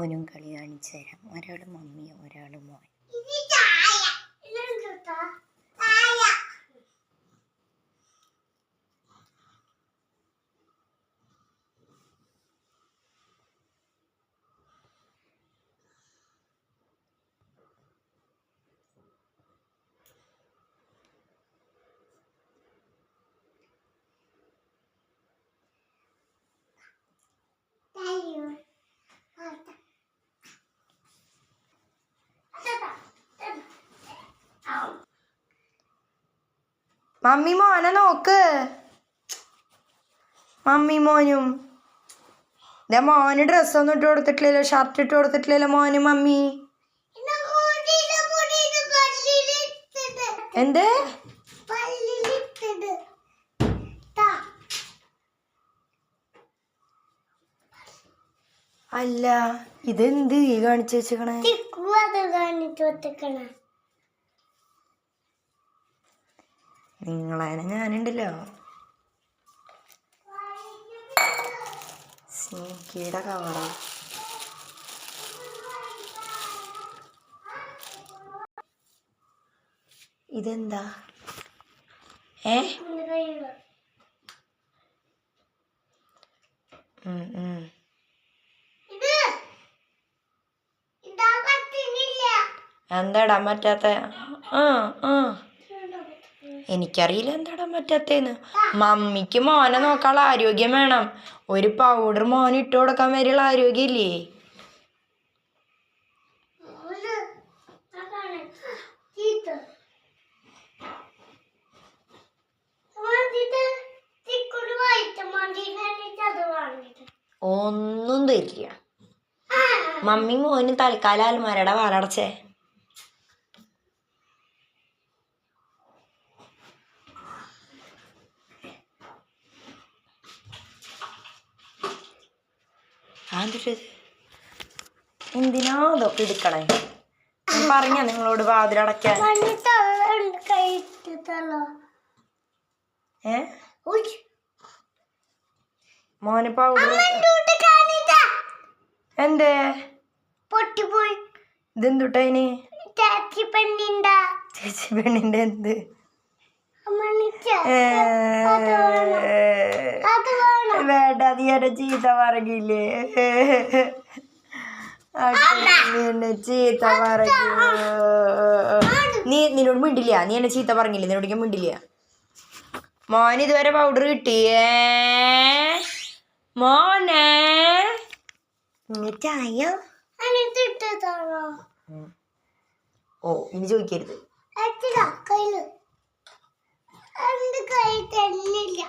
മോനും കളി കാണിച്ചു തരാം. ഒരാൾ മമ്മിയും ഒരാൾ മോൻ മമ്മി മോനെ നോക്ക്. മമ്മി മോനും. ഇതാ മോന് ഡ്രസ്സൊന്നും ഇട്ട് കൊടുത്തിട്ടില്ലല്ലോ ഷർട്ട് ഇട്ട് കൊടുത്തിട്ടില്ലല്ലോ മോന് മമ്മി. എന്ത്? അല്ല ഇതെന്ത് ഈ കാണിച്ചു വെച്ചേക്കണേ. നിങ്ങളതിനെ ഞാനുണ്ടല്ലോ. സ്നേക്കിയുടെ കവറാ ഇതെന്താ? ഏ? ഉം, ഉം. എന്താ ഇടാൻ പറ്റാത്ത ആ ആ. എനിക്കറിയില്ല എന്താടാൻ പറ്റാത്തേന്ന്. മമ്മിക്ക് മോനെ നോക്കാനുള്ള ആരോഗ്യം വേണം. ഒരു പൗഡർ മോന് ഇട്ട് കൊടുക്കാൻ വരെയുള്ള ആരോഗ്യം ഇല്ലേ ഒന്നും തരില്ല. മമ്മി മോന് തൽക്കാലം അൽമാരയുടെ വാലടച്ചേ അതൊരു എന്തിനാ ഇതൊക്കെ എടുക്കണേ? പറഞ്ഞ നിങ്ങളോട് വാതിൽ ഏ? മോന് പൗഡർ എന്തേ? പൊട്ടിപ്പോയി. ഇതെന്തുട്ടതിന് ചാച്ചി പെണ്ണിണ്ടാ ചേച്ചി പെണ്ണിന്റെ എന്ത്? ഏ, വേണ്ട നീ എന്നെ ചീത്ത പറകില്ലേ എന്നെ ചീത്ത പറയൂ നീ നിന്നോട് മിണ്ടില്ല നീ എന്നെ ചീത്ത പറഞ്ഞില്ല? നിന്നോട് ഞാൻ മിണ്ടില്ല. മോൻ ഇതുവരെ പൗഡർ കിട്ടിയേ? മോനെ? ഓ ഇനി ചോദിക്കരുത്. കയ്യിൽ കയ്യിൽ തന്നില്ല